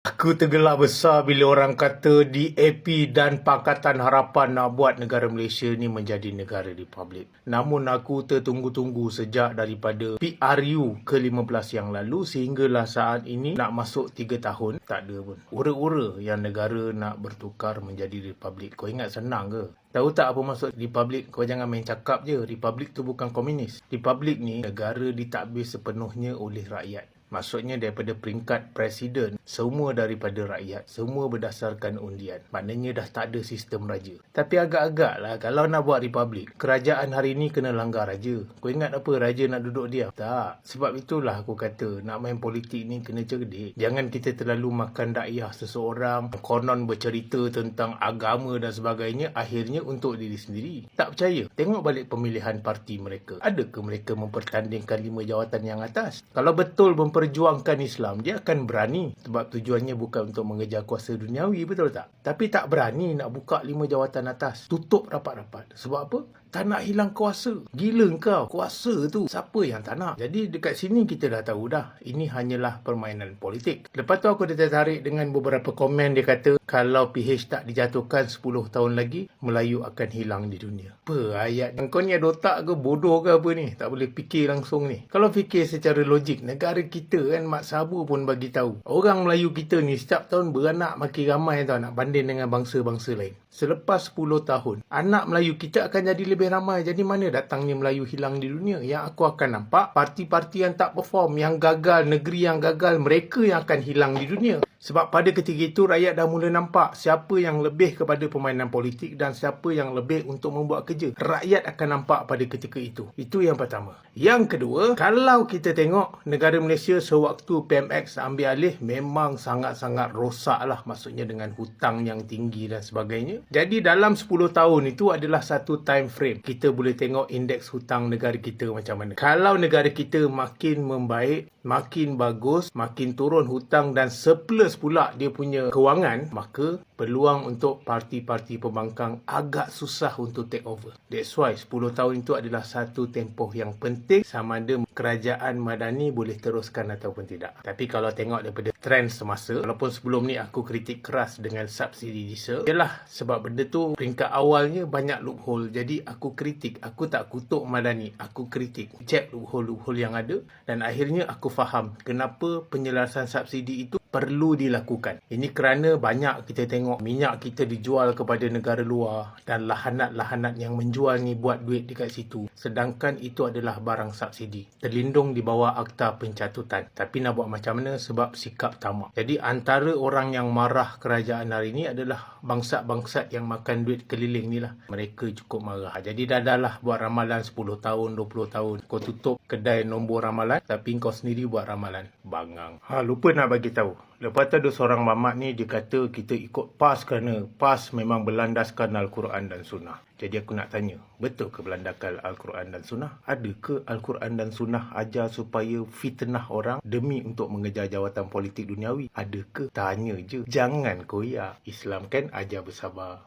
Aku tergelak besar bila orang kata DAP dan Pakatan Harapan nak buat negara Malaysia ni menjadi negara republik. Namun aku tertunggu-tunggu sejak daripada PRU ke-15 yang lalu sehinggalah saat ini nak masuk 3 tahun tak ada pun. Ura-ura yang negara nak bertukar menjadi republik. Kau ingat senang ke? Tahu tak apa maksud republik? Kau jangan main cakap je. Republik tu bukan komunis. Republik ni negara ditadbir sepenuhnya oleh rakyat. Maksudnya daripada peringkat presiden, semua daripada rakyat. Semua berdasarkan undian. Maknanya dah tak ada sistem raja. Tapi agak-agak lah kalau nak buat republik, kerajaan hari ni kena langgar raja. Kau ingat apa raja nak duduk diam? Tak. Sebab itulah aku kata nak main politik ni kena cerdik. Jangan kita terlalu makan dakyah seseorang, konon bercerita tentang agama dan sebagainya, akhirnya untuk diri sendiri. Tak percaya? Tengok balik pemilihan parti mereka. Adakah mereka mempertandingkan lima jawatan yang atas? Kalau betul memperjuangkan Islam, dia akan berani. Sebab tujuannya bukan untuk mengejar kuasa duniawi, betul tak? Tapi tak berani nak buka lima jawatan atas. Tutup rapat-rapat. Sebab apa? Tak nak hilang kuasa. Gila kau. Kuasa tu. Siapa yang tak nak? Jadi dekat sini kita dah tahu dah. Ini hanyalah permainan politik. Lepas tu aku dah tertarik dengan beberapa komen dia kata kalau PH tak dijatuhkan 10 tahun lagi, Melayu akan hilang di dunia. Apa ayat? Kau ni ada otak ke bodoh ke apa ni? Tak boleh fikir langsung ni. Kalau fikir secara logik, negara kita kan Mak Sabu pun bagi tahu. Orang Melayu kita ni setiap tahun beranak makin ramai tau nak banding dengan bangsa-bangsa lain. Selepas 10 tahun, anak Melayu kita akan jadi lebih ramai. Jadi mana datangnya Melayu hilang di dunia? Yang aku akan nampak, parti-parti yang tak perform, yang gagal, negeri yang gagal, mereka yang akan hilang di dunia. Sebab pada ketika itu, rakyat dah mula nampak siapa yang lebih kepada permainan politik dan siapa yang lebih untuk membuat kerja. Rakyat akan nampak pada ketika itu. Itu yang pertama. Yang kedua, kalau kita tengok negara Malaysia sewaktu PMX ambil alih, memang sangat-sangat rosak lah. Maksudnya dengan hutang yang tinggi dan sebagainya. Jadi dalam 10 tahun itu adalah satu time frame. Kita boleh tengok indeks hutang negara kita macam mana. Kalau negara kita makin membaik, makin bagus, makin turun hutang dan surplus pula dia punya kewangan, maka peluang untuk parti-parti pembangkang agak susah untuk take over. That's why 10 tahun itu adalah satu tempoh yang penting sama ada kerajaan madani boleh teruskan ataupun tidak. Tapi kalau tengok daripada trend semasa, walaupun sebelum ni aku kritik keras dengan subsidi diesel, ialah sebab benda tu peringkat awalnya banyak loophole. Jadi aku kritik, aku tak kutuk madani, aku kritik. Check loophole-loophole yang ada dan akhirnya aku faham kenapa penyelarasan subsidi itu perlu dilakukan. Ini kerana banyak kita tengok minyak kita dijual kepada negara luar dan lahanat-lahanat yang menjual ni buat duit dekat situ. Sedangkan itu adalah barang subsidi. Terlindung di bawah akta pencatutan. Tapi nak buat macam mana sebab sikap tamak. Jadi antara orang yang marah kerajaan hari ini adalah bangsat-bangsat yang makan duit keliling ni lah. Mereka cukup marah. Jadi dah dah lah buat ramalan 10 tahun, 20 tahun. Kau tutup kedai nombor ramalan tapi kau sendiri buat ramalan. Bangang. Ha, lupa nak bagi tahu. Lepas tu ada seorang mamat ni dia kata kita ikut PAS kerana PAS memang berlandaskan Al-Quran dan Sunnah. Jadi aku nak tanya, betul ke berlandaskan Al-Quran dan Sunnah? Ada ke Al-Quran dan Sunnah ajar supaya fitnah orang demi untuk mengejar jawatan politik duniawi? Ada ke? Tanya je. Jangan koyak. Islam kan ajar bersabar.